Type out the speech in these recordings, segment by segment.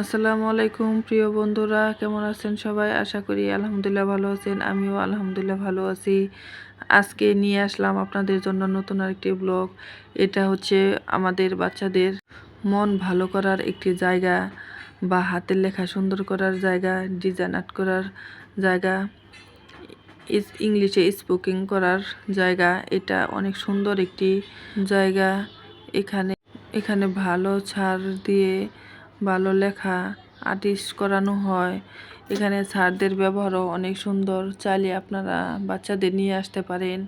আসসালামু আলাইকুম, প্রিয় বন্ধুরা, কেমন আছেন সবাই? আশা করি আলহামদুলিল্লাহ ভালো আছেন, আমিও আলহামদুলিল্লাহ ভালো আছি। আজকে নিয়ে আসলাম আপনাদের জন্য নতুন আরেকটি ব্লগ। এটা হচ্ছে আমাদের বাচ্চাদের মন ভালো করার একটি জায়গা বা হাতের লেখা সুন্দর করার জায়গা ডিজাইন আর্ট করার জায়গা ইংলিশে স্পোকিং করার জায়গা। এটা অনেক সুন্দর একটি জায়গা। এখানে এখানে ভালো ছাড় দিয়ে ভালো লেখা আর্টিস্ট করানো হয়। এখানে স্যারদের ব্যবহারও অনেক সুন্দর। চাইলে আপনারা বাচ্চাদের নিয়ে আসতে পারেন।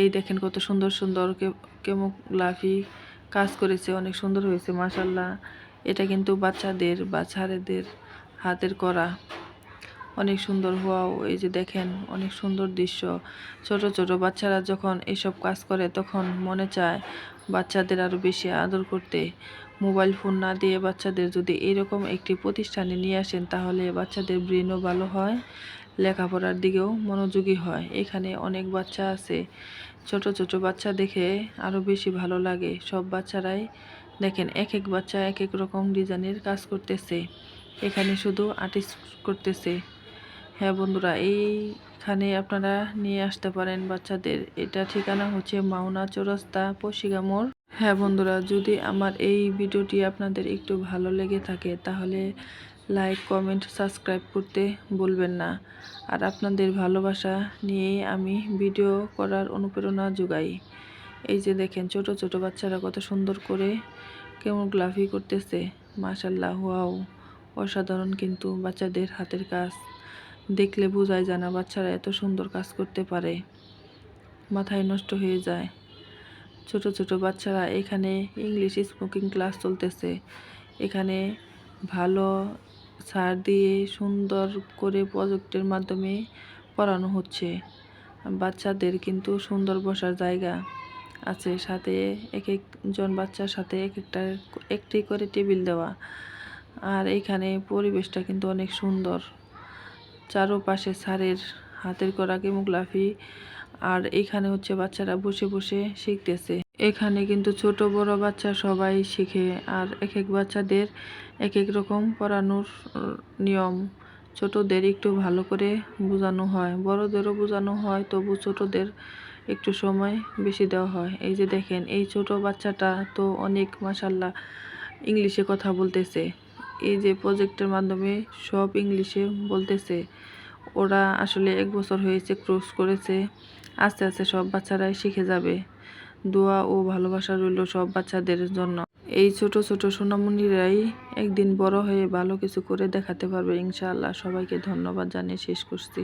এই দেখেন কত সুন্দর সুন্দর কেমোগ্রাফি কাজ করেছে, অনেক সুন্দর হয়েছে মাসাল্লাহ এটা কিন্তু বাচ্চাদের বা হাতের করা। অনেক সুন্দর হওয়াও এই যে দেখেন, অনেক সুন্দর দৃশ্য। ছোট ছোট বাচ্চারা যখন এসব কাজ করে, তখন মনে চায় বাচ্চাদের আরও বেশি আদর করতে। মোবাইল ফোন না দিয়ে বাচ্চাদের যদি এরকম একটি প্রতিষ্ঠানে নিয়ে আসেন, তাহলে বাচ্চাদের ব্রেনও ভালো হয়, লেখাপড়ার দিকেও মনোযোগী হয়। এখানে অনেক বাচ্চা আছে। ছোট ছোট বাচ্চা দেখে আরও বেশি ভালো লাগে। সব বাচ্চারাই দেখেন, এক এক বাচ্চা এক এক রকম ডিজাইনের কাজ করতেছে। এখানে শুধু আর্টিস্ট করতেছে। হ্যাঁ বন্ধুরা, এইখানে আপনারা নিয়ে আসতে পারেন বাচ্চাদের। এটা ঠিকানা হচ্ছে মাওনা চৌরাস্তা পশিগামোর হ্যাঁ বন্ধুরা, যদি আমার এই ভিডিওটি আপনাদের একটু ভালো লেগে থাকে, তাহলে লাইক, কমেন্ট, সাবস্ক্রাইব করতে বলবেন না। আর আপনাদের ভালোবাসা নিয়েই আমি ভিডিও করার অনুপ্রেরণা যোগাই। এই যে দেখেন, ছোট ছোট বাচ্চারা কত সুন্দর করে কেমন গ্লাফি করতেছে। মাশাল্লাহ ওয়াও, অসাধারণ কিন্তু বাচ্চাদের হাতের কাজ। দেখলে বোঝায় জানা বাচ্চারা এত সুন্দর কাজ করতে পারে। মাথায় নষ্ট হয়ে যায়। ছোট ছোট বাচ্চারা এখানে ইংলিশ স্পোকিং ক্লাস চলতেছে। এখানে ভালো সার দিয়ে সুন্দর করে প্রজেক্টের মাধ্যমে পড়ানো হচ্ছে। বাচ্চাদের কিন্তু সুন্দর বসার জায়গা আছে। সাথে এক একজন বাচ্চার সাথে এক একটা, একটি করে টেবিল দেওয়া। আর এখানে পরিবেশটা কিন্তু অনেক সুন্দর। চারোপাশে সারের হাতের করা কেমোগ্রাফি আর এখানে হচ্ছে বাচ্চারা বসে বসে শিখতেছে। এখানে কিন্তু ছোট বড় বাচ্চা সবাই শিখে, আর এক এক বাচ্চাদের এক এক রকম পড়ানোর নিয়ম। ছোটদের একটু ভালো করে বোঝানো হয়, বড়দেরও বোঝানো হয়, তবু ছোটদের একটু সময় বেশি দেওয়া হয়। এই যে দেখেন, এই ছোট বাচ্চাটা তো অনেক মাসাল্লাহ ইংলিশে কথা বলতেছে। এই যে প্রজেক্টের মাধ্যমে সব ইংলিশে বলতেছে। ওরা আসলে এক বছর হয়েছে ক্রস করেছে। আস্তে আস্তে সব বাচ্চারাই শিখে যাবে। দোয়া ও ভালোবাসা রইল সব বাচ্চাদের জন্য। এই ছোট ছোট সোনামণিরাই একদিন বড় হয়ে ভালো কিছু করে দেখাতে পারবে, ইনশাআল্লাহ। সবাইকে ধন্যবাদ জানিয়ে শেষ করছি।